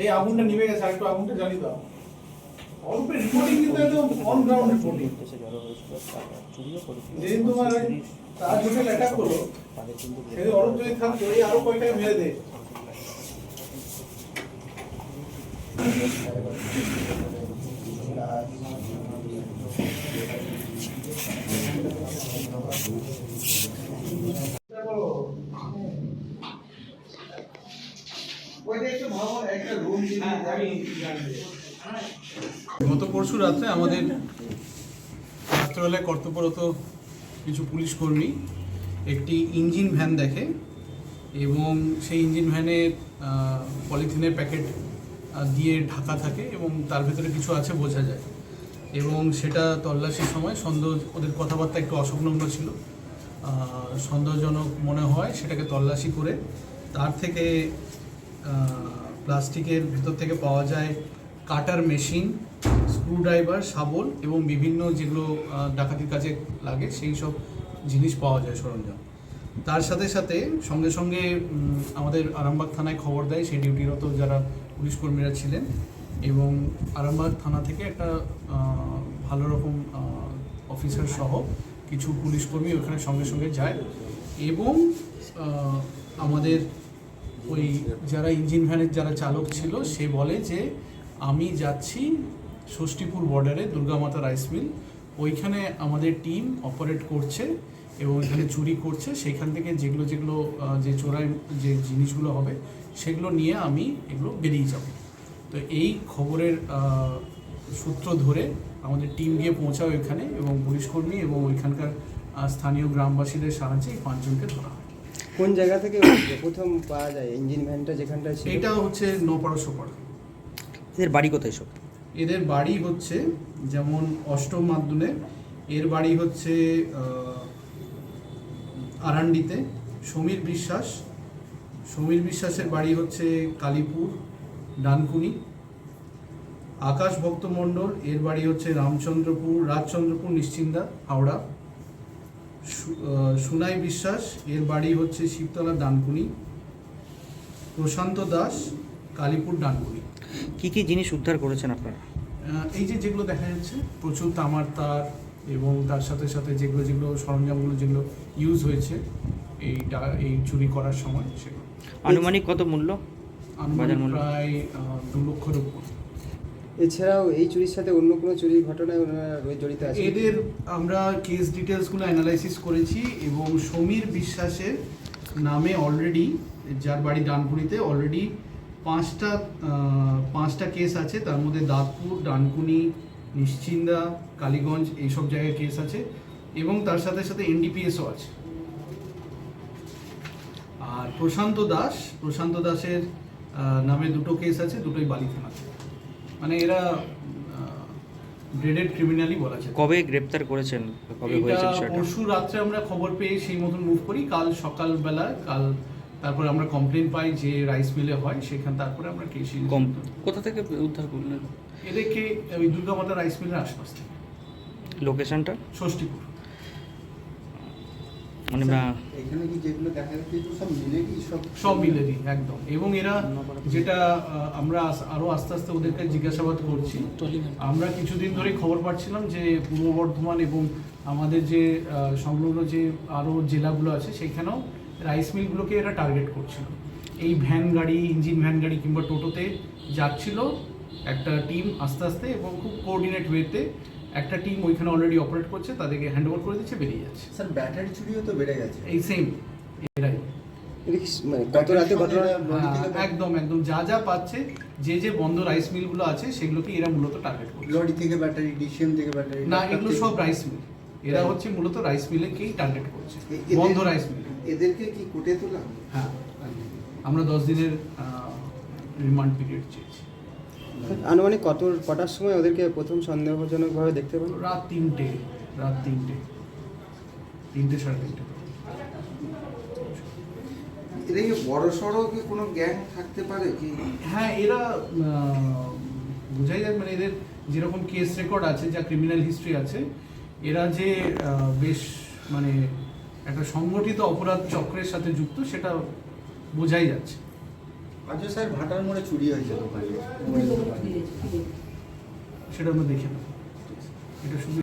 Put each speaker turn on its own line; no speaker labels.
এই আগুনটা নিভে গেছে, আরেকটু আগুনটা জ্বালিয়ে দাও। অল্পের রিপোর্টিং কিন্তু একদম অন গ্রাউন্ড রিপোর্টিং যেদিন তোমার তার জন্য অ্যাটাক করল, সেদিন অরূপ যদি থাকতো, এই আরও কয়েকটাকে মেরে দে গত পরশু রাত্রে আমাদের রাত্রেবেলায় কর্তব্যরত কিছু পুলিশ কর্মী একটি ইঞ্জিন ভ্যান দেখে এবং সেই ইঞ্জিন ভ্যানে পলিথিনের প্যাকেট দিয়ে ঢাকা থাকে এবং তার ভেতরে কিছু আছে বোঝা যায়। এবং সেটা তল্লাশির সময় সন্দেহ ওদের কথাবার্তা একটু অসংলগ্ন ছিল। সন্দেহজনক মনে হয় সেটাকে তল্লাশি করে তার থেকে প্লাস্টিকের ভেতর থেকে পাওয়া যায় কাটার মেশিন, স্ক্রুড্রাইভার, শাবল এবং বিভিন্ন যেগুলো ডাকাতির কাজে লাগে, সেই সব জিনিস পাওয়া যায় সরঞ্জাম। তার সাথে সাথে সঙ্গে সঙ্গে আমাদের আরামবাগ থানায় খবর দেয় সেই ডিউটিরত যারা পুলিশ কর্মীরা ছিলেন এবং আরামবাগ থানা থেকে একটা ভালো রকম অফিসার সহ কিছু পুলিশ কর্মী ওখানে সঙ্গে সঙ্গে যায় এবং আমাদের ওই যারা ইঞ্জিন ভ্যানের যারা চালক ছিল, সে বলে যে, আমি যাচ্ছি ষষ্ঠীপুর বর্ডারে দুর্গামাতা রাইস মিল। ওইখানে আমাদের টিম অপারেট করছে এবং এখানে চুরি করছে। সেখান থেকে যেগুলো যেগুলো যে চোরাই, যে জিনিসগুলো হবে, সেগুলো নিয়ে আমি এগুলো বেরিয়ে যাব। তো এই খবরের সূত্র ধরে আমাদের টিম গিয়ে পৌঁছায় ওইখানে এবং পুলিশ কর্মী এবং ওইখানকার স্থানীয় গ্রামবাসীদের সাহায্যে এই পাঁচজনকে ধরা হয়।
কোন জায়গা থেকে প্রথম পাওয়া যায় ইঞ্জিন ভ্যানটা যেখানটায় ছিল।
এটা হচ্ছে নপাড়া সোপাড়া
এদের বাড়ি কোথায় সব?
এদের বাড়ি হচ্ছে যেমন অষ্টম মাধ্যমে এর বাড়ি হচ্ছে আরান্ডিতে সমীর বিশ্বাস। সমীর বিশ্বাসের বাড়ি হচ্ছে কালীপুর ডানকুনি। আকাশ ভক্ত মণ্ডল এর বাড়ি হচ্ছে রামচন্দ্রপুর রাজচন্দ্রপুর নিশ্চিন্দা হাওড়া। সুনাই বিশ্বাস এর বাড়ি হচ্ছে শিবতলা ডানকুনি। প্রশান্ত দাস কালীপুর ডানকুনি।
কি কি জিনিস উদ্ধার করেছেন আপনারা?
এই যে যেগুলো দেখা যাচ্ছে প্রচুর তামার তার এবং তার সাথে সাথে যেগুলো যেগুলো সরঞ্জামগুলো যেগুলো ইউজ হয়েছে এই এই চুরি করার সময় সেগুলো।
আনুমানিক কত মূল্য?
আনুমানিক প্রায় দু লক্ষের উপর।
এছাড়াও এই চুরির সাথে অন্য কোনো চুরির ঘটনায় জড়িত আছে
এদের আমরা কেস ডিটেলসগুলো অ্যানালাইসিস করেছি এবং সমীর বিশ্বাসের নামে অলরেডি যার বাড়ি ডানকুনিতে অলরেডি পাঁচটা পাঁচটা কেস আছে। তার মধ্যে দাঁতপুর, ডানকুনি, নিশ্চিন্দা, কালীগঞ্জ এইসব জায়গায় কেস আছে এবং তার সাথে সাথে এনডিপিএসও আছে। আর প্রশান্ত দাস, প্রশান্ত দাসের নামে দুটো কেস আছে, দুটোই বালি থানাতে। মানে এরা গ্রেডেড ক্রিমিনালই বলা যায়
কবে গ্রেপ্তার করেছেন কবে হয়েছে বিষয়টা
পরশু রাত্রে আমরা খবর পেয়ে সেই মতন মুভ করি। কাল সকালবেলা কাল তারপরে আমরা কমপ্লেন পাই যে রাইস মিলে হয় সেখান তারপরে আমরা কেস
কোথা থেকে উদ্ধার করলেন?
এদেরকে ওই দুর্গামাতা রাইস মিলের আশপাশ থেকে।
লোকেশনটা
ষষ্ঠীপুর।
মানে
এখানে কি যেগুলো দেখা যাচ্ছে সব মিলে কি সব
সব মিলে দিই একদম। এবং এরা যেটা আমরা আরও আস্তে আস্তে ওদেরকে জিজ্ঞাসাবাদ করছি। আমরা কিছুদিন ধরে খবর পাচ্ছিলাম যে পূর্ব বর্ধমান এবং আমাদের যে সংলগ্ন যে আরও জেলাগুলো আছে সেখানেও রাইস মিলগুলোকে এরা টার্গেট করছিল। এই ভ্যান গাড়ি ইঞ্জিন ভ্যান গাড়ি কিংবা টোটোতে যাচ্ছিল একটা টিম আস্তে আস্তে এবং খুব কোঅর্ডিনেট ওয়েতে একটা টিম ওইখানে অলরেডি অপারেট করছে তাদেরকে হ্যান্ড ওভার করে দিচ্ছে বেরিয়ে যাচ্ছে।
স্যার ব্যাটারি চুরিও তো বেড়ে গেছে।
এই সেম এরাই
মানে কত রাতে ঘটনা?
লরি থেকে
হ্যাঁ, একদম একদম। যা যা পাচ্ছে যে যে বন্ধ রাইস মিলগুলো আছে সেগুলোকে এরা মূলত টার্গেট করছে।
লরি থেকে ব্যাটারি ডিসিএম থেকে ব্যাটারি
না এগুলো সব রাইস মিল এরা হচ্ছে মূলত রাইস মিলেকেই টার্গেট করছে। বন্ধ রাইস মিল
এদেরকে কি কোটে তোলা?
হ্যাঁ আমরা দশ দিনের রিমান্ড পিরিয়ড চেয়েছি।
আনুমানিক কত কটার সময় ওদেরকে প্রথম সন্দেহজনকভাবে দেখতে পান
রাত তিনটে রাত তিনটে। তিনটে সাড়ে তিনটে।
এদের কি বড় সড়ো কি কোনো গ্যাং থাকতে পারে কি?
হ্যাঁ এরা বোঝাই যায় মানে এদের যেরকম কেস রেকর্ড আছে যা ক্রিমিনাল হিস্ট্রি আছে এরা যে বেশ মানে একটা সংগঠিত অপরাধ চক্রের সাথে যুক্ত সেটা বোঝাই যাচ্ছে।
আজও স্যার ভাটার মোড়ে চুরি হয়েছে দোকানে। দোকানে
সেটা আমরা দেখে নেব। এটা শুধু